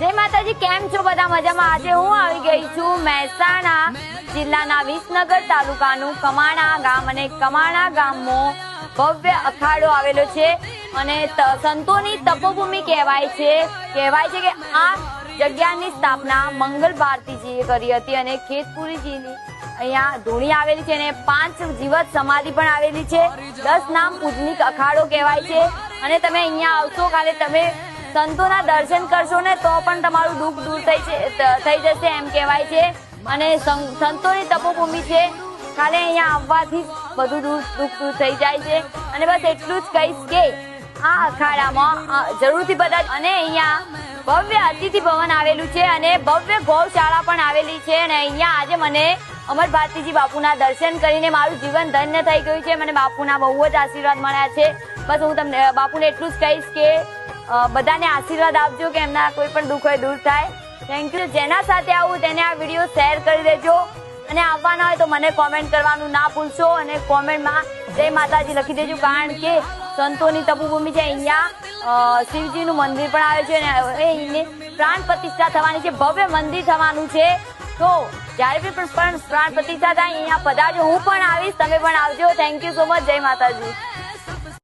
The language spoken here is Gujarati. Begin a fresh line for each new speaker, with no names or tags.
જય માતાજી, કેમ છો બધા? મજામાં? આજે હું આવી ગઈ છું મહેસાણા જિલ્લાના વિસનગર તાલુકાનું કમાણા ગામ અને કમાણા ગામમાં ભવ્ય અખાડો આવેલો છે અને સંતોની તપોભૂમિ કહેવાય છે. કહેવાય છે કે આ જગ્યાની સ્થાપના મંગલ ભારતીજીએ કરી હતી અને ખેતપુરીજીની અહીંયા ધૂણી આવેલી છે અને પાંચ જીવત સમાધિ પણ આવેલી છે. દસ નામ પૂજનિક અખાડો કહેવાય છે. અને તમે અહીંયા આવશો કાલે તમે સંતોના દર્શન કરશો ને તો પણ તમારું દુઃખ દૂર થઈ થઈ જશે એમ કહેવાય છે. અને સંતોની તપોભૂમિ છે. ખાલી અહીંયા આવવાથી બધું દુઃખ દુઃખ દૂર થઈ જાય છે. અને બસ એટલું જ કહીશ કે આ અખાડામાં જરૂરથી બધા અને અહીંયા ભવ્ય અતિથિ ભવન આવેલું છે અને ભવ્ય ગૌશાળા પણ આવેલી છે. અને અહીંયા આજે મને અમર ભારતીજી બાપુના દર્શન કરીને મારું જીવન ધન્ય થઈ ગયું છે. મને બાપુના બહુ જ આશીર્વાદ મળ્યા છે. બસ હું તમને બાપુને એટલું જ કહીશ કે બધાને આશીર્વાદ આપજો કે એમના કોઈ પણ દુઃખ હોય દૂર થાય. થેન્ક યુ જેના સાથે આવું તેને આ વીડિયો શેર કરી દેજો. અને આવવાના હોય તો મને કોમેન્ટ કરવાનું ના ભૂલશો. અને કોમેન્ટમાં જય માતાજી લખી દેજો. કારણ કે સંતોની તપુભૂમિ છે અહીંયા શિવજીનું મંદિર પણ આવે છે. અને એ અહીંની પ્રાણ પ્રતિષ્ઠા થવાની છે. ભવ્ય મંદિર થવાનું છે. તો જ્યારે બી પણ પ્રાણ પ્રતિષ્ઠા થાય, અહીંયા પધારજો. હું પણ આવીશ. તમે પણ આવજો. થેન્ક યુ સો મચ જય માતાજી.